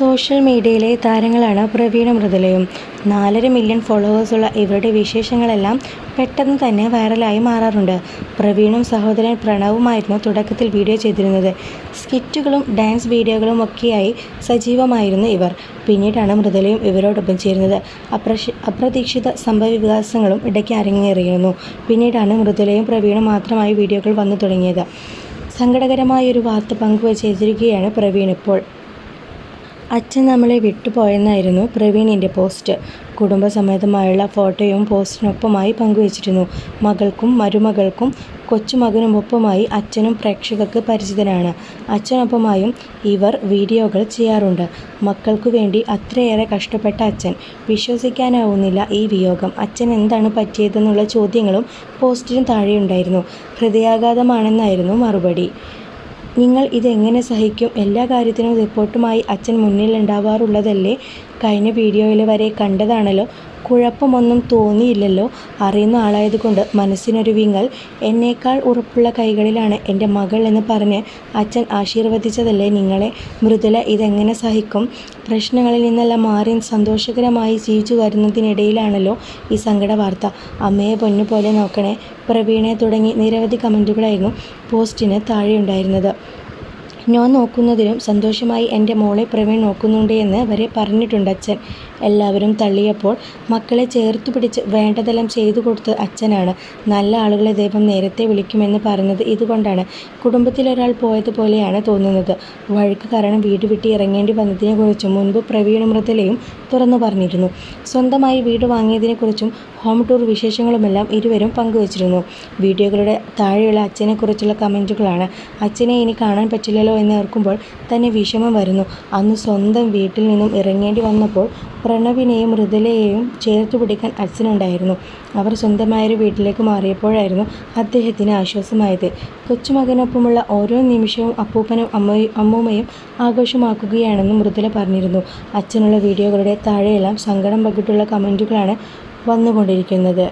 Social മീഡിയയിലെ താരങ്ങളാണ് പ്രവീണ മൃദുലയും. നാലര മില്യൺ ഫോളോവേഴ്സുള്ള ഇവരുടെ വിശേഷങ്ങളെല്ലാം പെട്ടെന്ന് തന്നെ വൈറലായി മാറാറുണ്ട്. പ്രവീണും സഹോദരൻ പ്രണവുമായിരുന്നു തുടക്കത്തിൽ വീഡിയോ ചെയ്തിരുന്നത്. സ്കിറ്റുകളും ഡാൻസ് വീഡിയോകളും ഒക്കെയായി സജീവമായിരുന്നു ഇവർ. പിന്നീടാണ് മൃദുലയും ഇവരോടൊപ്പം ചേരുന്നത്. അപ്രതീക്ഷിത സംഭവ വികാസങ്ങളും ഇടയ്ക്ക് അരങ്ങേറിയിരുന്നു. പിന്നീടാണ് മൃദുലയും പ്രവീണും മാത്രമായി വീഡിയോകൾ വന്നു തുടങ്ങിയത്. സങ്കടകരമായൊരു വാർത്ത പങ്കുവച്ചിരിക്കുകയാണ് പ്രവീൺ ഇപ്പോൾ. അച്ഛൻ നമ്മളെ വിട്ടുപോയെന്നായിരുന്നു പ്രവീണിന്റെ പോസ്റ്റ്. കുടുംബസമേതമായുള്ള ഫോട്ടോയും പോസ്റ്റിനൊപ്പമായി പങ്കുവച്ചിരുന്നു. മകൾക്കും മരുമകൾക്കും കൊച്ചുമകനുമൊപ്പമായി അച്ഛനും പ്രേക്ഷകർക്ക് പരിചിതനാണ്. അച്ഛനൊപ്പമായും ഇവർ വീഡിയോകൾ ചെയ്യാറുണ്ട്. മക്കൾക്കു വേണ്ടി അത്രയേറെ കഷ്ടപ്പെട്ട അച്ഛൻ. വിശ്വസിക്കാനാവുന്നില്ല ഈ വിയോഗം. അച്ഛൻ എന്താണ് പറ്റിയതെന്നുള്ള ചോദ്യങ്ങളും പോസ്റ്റിന് താഴെയുണ്ടായിരുന്നു. ഹൃദയാഘാതമാണെന്നായിരുന്നു മറുപടി. നിങ്ങൾ ഇതെങ്ങനെ സഹിക്കും. എല്ലാ കാര്യത്തിനും റിപ്പോർട്ടുമായി അച്ഛൻ മുന്നിലുണ്ടാവാറുള്ളതല്ലേ. കഴിഞ്ഞ വീഡിയോയിൽ വരെ കണ്ടതാണല്ലോ. കുഴപ്പമൊന്നും തോന്നിയില്ലല്ലോ. അറിയുന്ന ആളായതുകൊണ്ട് മനസ്സിനൊരു വിങ്ങൽ. എന്നേക്കാൾ ഉറപ്പുള്ള കൈകളിലാണ് എന്റെ മകൾ എന്ന് പറഞ്ഞ് അച്ഛൻ ആശീർവദിച്ചതല്ലേ നിങ്ങളെ. മൃദുല ഇതെങ്ങനെ സഹിക്കും. പ്രശ്നങ്ങളിൽ നിന്നെല്ലാം മാറി സന്തോഷകരമായി ജീവിച്ചു വരുന്നതിനിടയിലാണല്ലോ ഈ സങ്കട വാർത്ത അമ്മയെ പൊന്നു പോലെ നോക്കണേ പ്രവീണെ തുടങ്ങി നിരവധി കമന്റുകളായിരുന്നു പോസ്റ്റിന് താഴെയുണ്ടായിരുന്നത്. ഞാൻ നോക്കുന്നതിലും സന്തോഷമായി എന്റെ മോളെ പ്രവീൺ നോക്കുന്നുണ്ട് എന്ന് വരെ പറഞ്ഞിട്ടുണ്ട് അച്ഛൻ എല്ലാവരും തള്ളിയപ്പോൾ മക്കളെ ചേർത്ത് പിടിച്ച് വേണ്ടതെല്ലാം ചെയ്തു കൊടുത്ത് അച്ഛനാണ്. നല്ല ആളുകളെ ദൈവം നേരത്തെ വിളിക്കുമെന്ന് പറഞ്ഞത് ഇതുകൊണ്ടാണ്. കുടുംബത്തിലൊരാൾ പോയതുപോലെയാണ് തോന്നുന്നത്. വഴക്ക് കാരണം വീട് വിട്ട് ഇറങ്ങേണ്ടി വന്നതിനെക്കുറിച്ചും മുൻപ് പ്രവീണും തുറന്നു പറഞ്ഞിരുന്നു സ്വന്തമായി വീട് വാങ്ങിയതിനെക്കുറിച്ചും ഹോം ടൂർ വിശേഷങ്ങളുമെല്ലാം ഇരുവരും പങ്കുവച്ചിരുന്നു. വീഡിയോകളുടെ താഴെയുള്ള അച്ഛനെക്കുറിച്ചുള്ള കമന്റുകളാണ് അച്ഛനെ ഇനി കാണാൻ പറ്റില്ലല്ലോ എന്നോർക്കുമ്പോൾ തന്നെ വിഷമം വരുന്നു. അന്ന് സ്വന്തം വീട്ടിൽ നിന്നും ഇറങ്ങേണ്ടി വന്നപ്പോൾ പ്രണവിനെയും മൃദുലയെയും ചേർത്ത് പിടിക്കാൻ അച്ഛനുണ്ടായിരുന്നു. അവർ സ്വന്തമായൊരു വീട്ടിലേക്ക് മാറിയപ്പോഴായിരുന്നു അദ്ദേഹത്തിന് ആശ്വാസമായത്. കൊച്ചുമകനൊപ്പമുള്ള ഓരോ നിമിഷവും അപ്പൂപ്പനും അമ്മയും അമ്മൂമ്മയും ആഘോഷമാക്കുകയാണെന്നും മൃദുല പറഞ്ഞിരുന്നു. അച്ഛനുള്ള വീഡിയോകളുടെ താഴെയെല്ലാം സങ്കടം പകിട്ടുള്ള കമന്റുകളാണ് വന്നുകൊണ്ടിരിക്കുന്നത്.